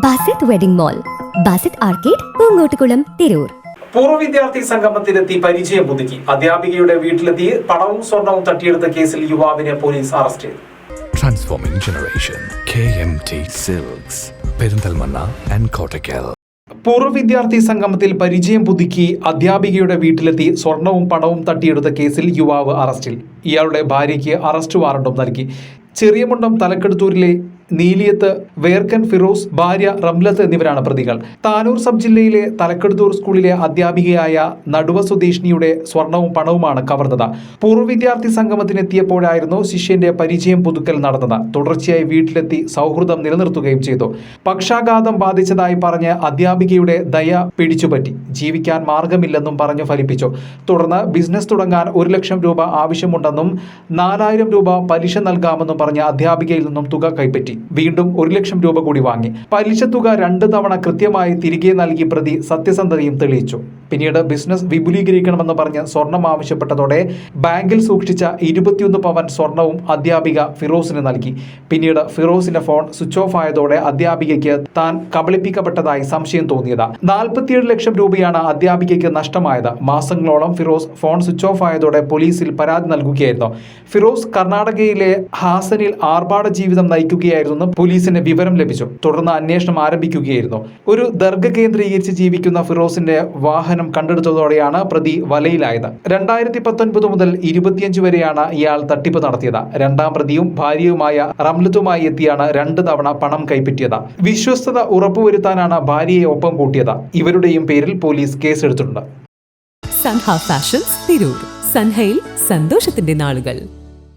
Basith wedding mall Basith arcade Poongottukulam Tirur. പൂർവ വിദ്യാർത്ഥി സംഗമത്തിലെത്തി പരിചയം പുതുക്കി. അധ്യാപികയുടെ വീട്ടിലെത്തി പണവും സ്വർണവും തട്ടിയെടുത്ത കേസിൽ യുവാവിനെ പോലീസ് അറസ്റ്റ് ചെയ്തു. Transforming Generation. KMT Silks. Perinthalmanna and Kottakkal പൂർവ വിദ്യാർത്ഥി സംഗമത്തിൽ പരിചയം പുതുക്കി അധ്യാപികയുടെ വീട്ടിലെത്തി സ്വർണവും പണവും തട്ടിയെടുത്ത കേസിൽ യുവാവ് അറസ്റ്റിൽ. ഇയാളുടെ ഭാര്യയ്ക്ക് അറസ്റ്റ് വാറണ്ടും നൽകി. ചെറിയമുണ്ടം തലക്കെടുത്തൂരിലെ നീലിയത്ത് വേർക്കൻ ഫിറോസ് ഭാര്യ റംലത്ത് എന്നിവരാണ് പ്രതികൾ. താനൂർ സബ് ജില്ലയിലെ തലക്കെടുത്തൂർ സ്കൂളിലെ അധ്യാപികയായ നടുവ സ്വദേശിനിയുടെ സ്വർണവും പണവുമാണ് കവർന്നത്. പൂർവ വിദ്യാർത്ഥി സംഗമത്തിനെത്തിയപ്പോഴായിരുന്നു ശിഷ്യന്റെ പരിചയം പുതുക്കൽ നടന്നത്. തുടർച്ചയായി വീട്ടിലെത്തി സൗഹൃദം നിലനിർത്തുകയും ചെയ്തു. പക്ഷാഘാതം ബാധിച്ചതായി പറഞ്ഞ് അധ്യാപികയുടെ ദയ പിടിച്ചുപറ്റി. ജീവിക്കാൻ മാർഗമില്ലെന്നും പറഞ്ഞു ഫലിപ്പിച്ചു. തുടർന്ന് ബിസിനസ് തുടങ്ങാൻ ഒരു ലക്ഷം രൂപ ആവശ്യമുണ്ടെന്നും നാലായിരം രൂപ പലിശ നൽകാമെന്നും പറഞ്ഞ് അധ്യാപികയിൽ നിന്നും തുക കൈപ്പറ്റി. വീണ്ടും ഒരു ലക്ഷം രൂപ കൂടി വാങ്ങി. പലിശ തുക രണ്ട് തവണ കൃത്യമായി തിരികെ നൽകി പ്രതി സത്യസന്ധതയും തെളിയിച്ചു. പിന്നീട് ബിസിനസ് വിപുലീകരിക്കണമെന്ന് പറഞ്ഞ് സ്വർണം ആവശ്യപ്പെട്ടതോടെ ബാങ്കിൽ സൂക്ഷിച്ച ഇരുപത്തിയൊന്ന് പവൻ സ്വർണവും അധ്യാപിക ഫിറോസിന് നൽകി. പിന്നീട് ഫിറോസിന്റെ ഫോൺ സ്വിച്ച് ഓഫ് ആയതോടെ അധ്യാപികയ്ക്ക് താൻ കബളിപ്പിക്കപ്പെട്ടതായി സംശയം തോന്നിയത്. നാൽപ്പത്തിയേഴ് ലക്ഷം രൂപയാണ് അധ്യാപികയ്ക്ക് നഷ്ടമായത്. മാസങ്ങളോളം ഫിറോസ് ഫോൺ സ്വിച്ച് ഓഫ് ആയതോടെ പോലീസിൽ പരാതി നൽകുകയായിരുന്നു. ഫിറോസ് കർണാടകയിലെ ഹാസനിൽ ആർഭാട ജീവിതം നയിക്കുകയായിരുന്നെന്ന് പോലീസിന് വിവരം ലഭിച്ചു. തുടർന്ന് അന്വേഷണം ആരംഭിക്കുകയായിരുന്നു. ഒരു ദർഗ കേന്ദ്രീകരിച്ച് ജീവിക്കുന്ന ഫിറോസിന്റെ വാഹനം കണ്ടെടുത്തതോടെയാണ് പ്രതി വലയിലായത്. രണ്ടായിരത്തി പത്തൊൻപത് മുതൽ ഇരുപത്തിയഞ്ച് വരെയാണ് ഇയാൾ തട്ടിപ്പ് നടത്തിയത്. രണ്ടാം പ്രതിയും ഭാര്യയുമായ റംലത്തുമായി എത്തിയാണ് രണ്ട് തവണ പണം കൈപ്പറ്റിയത്. വിശ്വസ്തത ഉറപ്പുവരുത്താനാണ് ഭാര്യയെ ഒപ്പം കൂട്ടിയത്. ഇവരുടെയും പേരിൽ പോലീസ് കേസെടുത്തിട്ടുണ്ട്. സൻഹ ഫാഷൻസ് തിരൂർ. സൻഹയിൽ സന്തോഷത്തിന്റെ നാളുകൾ.